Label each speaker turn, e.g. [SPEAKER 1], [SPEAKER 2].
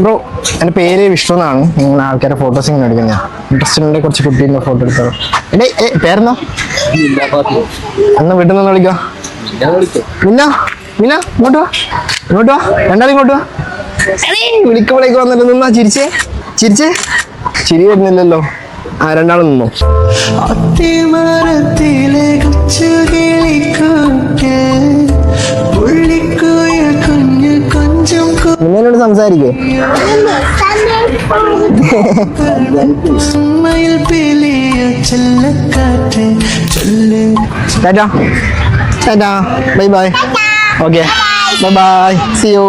[SPEAKER 1] Bro എന്റെ പേര് വിഷ്ണു എന്നാണ്. നിങ്ങൾ ആൾക്കാരെ ഫോട്ടോസ് ഇങ്ങനെ എടുക്കുന്ന. ഇൻട്രസ്റ്റ് ഉണ്ടെങ്കിൽ കുറച്ച് കുട്ടീന്റെ ഫോട്ടോ എടുത്തോ എടേ ഏ പേരെന്നാ എന്നാ വീട്ടിൽ നിന്ന് വിളിക്കോ? മിന്ന മിന്ന ഇങ്ങോട്ട് വാ. ഇങ്ങോട്ട് വാ. രണ്ടാളും ഇങ്ങോട്ട് വാ. വിളിക്കുമ്പോഴേക്ക് വന്നിട്ട് നിന്നാ ചിരിച്ചേ? ചിരിച്ചേ? ചിരി വരുന്നില്ലല്ലോ. ആ രണ്ടാളും നിന്നോ. മിന്നോട് സംസാരിക്കേ. Tata. Tata. Bye bye. Okay. Bye bye. See you